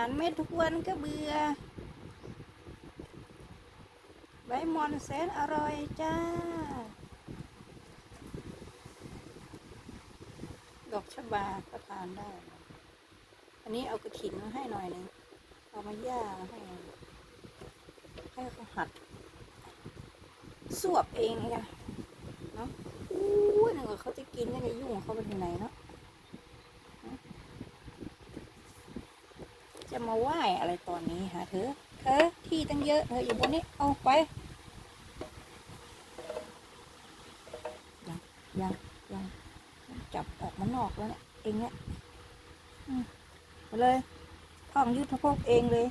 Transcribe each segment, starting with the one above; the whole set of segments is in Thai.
ารเม็ดทุกวันก็เบื่อ ใบมอนแสนอร่อยจ้า ดอกชะบาก็ทานได้ อันนี้เอากระถินมาให้หน่อยหนึง เอามาย่ามาให้ ให้เขาหัด สวบเองไงเนาะอู้ยนึกว่าเขาจะกินยังไงยุ่งของเขาไปถึงไหนเนาะ จะมาไหว้อะไรตอนนี้ฮะเธอเธอที่ตั้งเยอะเธออยู่บนนี้เอาไปยังยังยังจับออกมานอกแล้วเนี่ยเองเนี่ยมไปเลยท่องยุทธภพเองเลย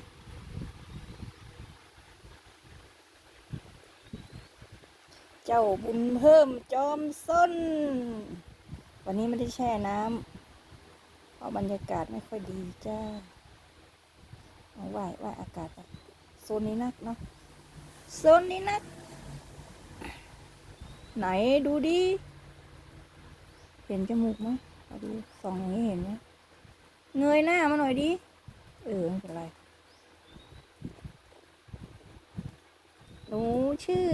เจ้าบุญเพิ่มจอมส้น วันนี้ไม่ได้แช่น้ำเพราะบรรยากาศไม่ค่อยดีจ้า เอาไหว้ไหว้อากาศโซนนี้นักเนาะโซนนี้นัก ไหนดูดิ เห็นจมูกไหมเอาดูสองอย่างนี้เห็นไหมเงยหน้ามาหน่อยดิ เออไม่เป็นไรหนูชื่อ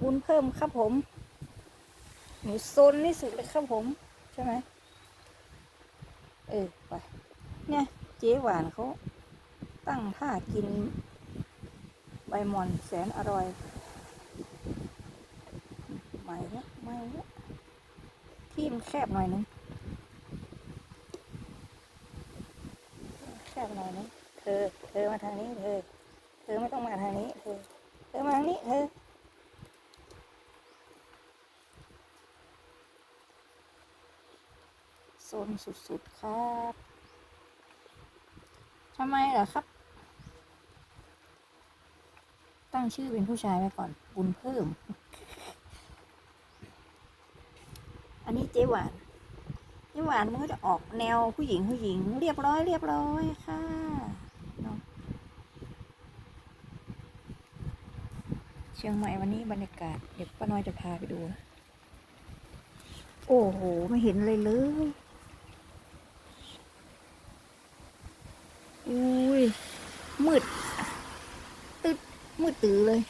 บุญเพิ่มครับผม หนูโซนที่สุดเลยครับผม ใช่ไหมเออไปเนี่ยเจ๊หวานเขา ตั้งท่ากิน ใบหมอนแสนอร่อยไม่ละไม่ละที่มันแคบหน่อยนึงแคบหน่อยนึงเธอ เธอมาทางนี้เธอ เธอไม่ต้องมาทางนี้เธอ เธอมาทางนี้เธอโซนสุดๆครับทำไมเหรอครับ ตั้ งชื่อเป็นผู้ชายไว้ก่อน บุญเพิ่ม อันนี้เจ๊หวานเจ๊หวานมันก็จะออกแนวผู้หญิงผู้หญิง เรียบร้อย เรียบร้อยค่ะเชียงใหม่วันนี้บรรยากาศ เดี๋ยวป้าน้อยจะพาไปดู โอ้โห ไม่เห็นเลยเลยอุ้ยมืด มืดตื่อเลย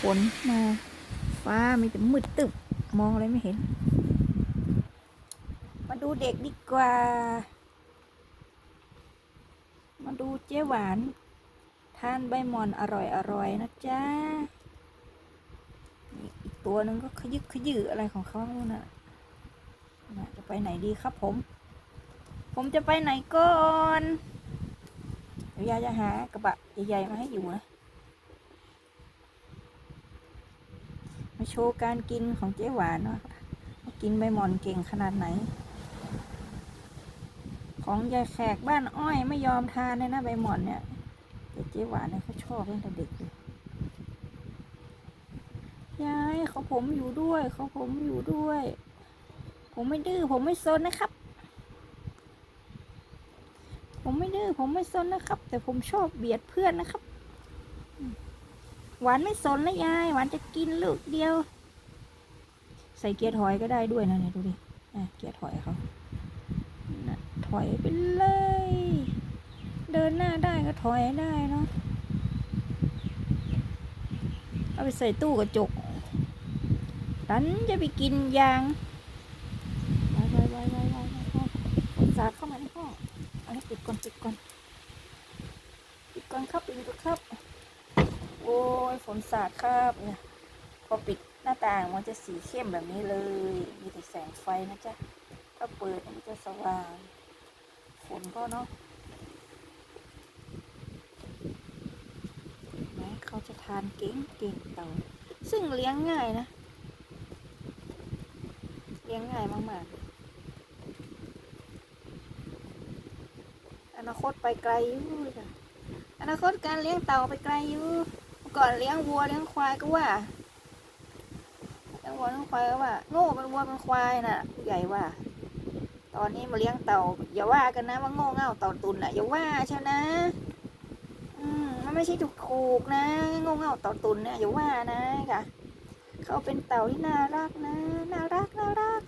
ฝนมา ฟ้ามีแต่มืดตึบมองอะไรไม่เห็น มาดูเด็กดีกว่า มาดูเจ๊หวานทานใบมอนอร่อยอร่อยนะจ๊ะอีกตัวหนึ่งก็ขยึกขยืออะไรของเขาไม่รู้น่ะน่ะจะไปไหนดีครับผม ผมจะไปไหนก่อน เดี๋ยวยายจะหากระบะใหญ่ๆมาให้อยู่นะ มาโชว์การกินของเจ๊หวานเนาะว่ากินใบหมอนเก่งขนาดไหน ของยายแขกบ้านอ้อยไม่ยอมทานเลยนะใบหมอนเนี่ยแต่เจ๊หวานเนี่ยเขาชอบตั้งแต่เด็กเลยยายเขาผมอยู่ด้วย เขาผมอยู่ด้วย ผมไม่ดื้อผมไม่ซนนะครับ ผม ไม่ดื้อผมไม่ซนนะครับ แต่ผมชอบเบียดเพื่อนนะครับ หวานไม่สนนะยาย หวานจะกินลูกเดียว ใส่เกียร์ถอยก็ได้ด้วยนะเนี่ยดูดิอะเกียร์ถอยเขาถอยไปเลย เดินหน้าได้ก็ถอยได้เนาะเอาไปใส่ตู้กระจก ดันจะไปกินยางไปไปไปไปไปไปไปสาดเข้ามาในห้อง เอา ให้ปิดก่อนปิดก่อนปิดก่อนครับปิดก่อนครับ โอ้ยฝนสาดครับเนี่ยพอปิดหน้าต่างมันจะสีเข้มแบบนี้เลย มีแต่แสงไฟนะจ๊ะถ้าเปิดมันจะสว่างฝนก็เนาะแม้เขาจะทานเก่งเก่งเต่าซึ่งเลี้ยงง่ายนะ เลี้ยงง่ายมากๆเลย อ นาคตไปไกลอยู่จ้ะอนาคตการเลี้ยงเต่าไปไกลอยู่ก่อนเลี้ยงวัวเลี้ยงควายก็ว่าเลี้ยงวัวเลี้ยงควายก็ว่า โง่เป็นวัวเป็นควายน่ะผู้ใหญ่ว่า ตอนนี้มาเลี้ยงเต่าอย่าว่ากันนะว่าโง่เง่าเต่าตุนน่ะอย่าว่าเชียวนะอืมมันไม่ใช่ถูกถูกนะโง่เง่าเต่าตุนเนี่ยอย่าว่านะค่ะเขาเป็นเต่าที่น่ารักนะน่ารักน่ารัก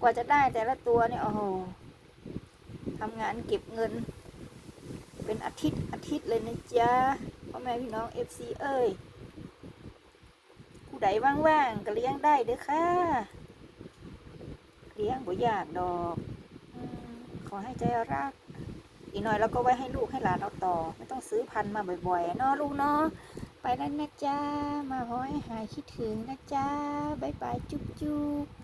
กว่าจะได้แต่ละตัวเนี่ยโอ้โหทำงานเก็บเงิน เป็นอาทิตย์อาทิตย์เลยนะจ๊ะพ่อแม่พี่น้องเอฟซีเอ้ยผู้ใดว่างๆก็เลี้ยงได้เด้อค่ะเลี้ยงบ่ยากดอกอขอให้ใจรัก อีกหน่อยเราก็ไว้ให้ลูกให้หลานเราต่อ ไม่ต้องซื้อพันมาบ่อยๆเนาะลูกเนาะไปแล้วนะจ๊ะมาขอให้หายคิดถึงนะจ๊ะบ๊ายบายจุ๊บจุ๊บ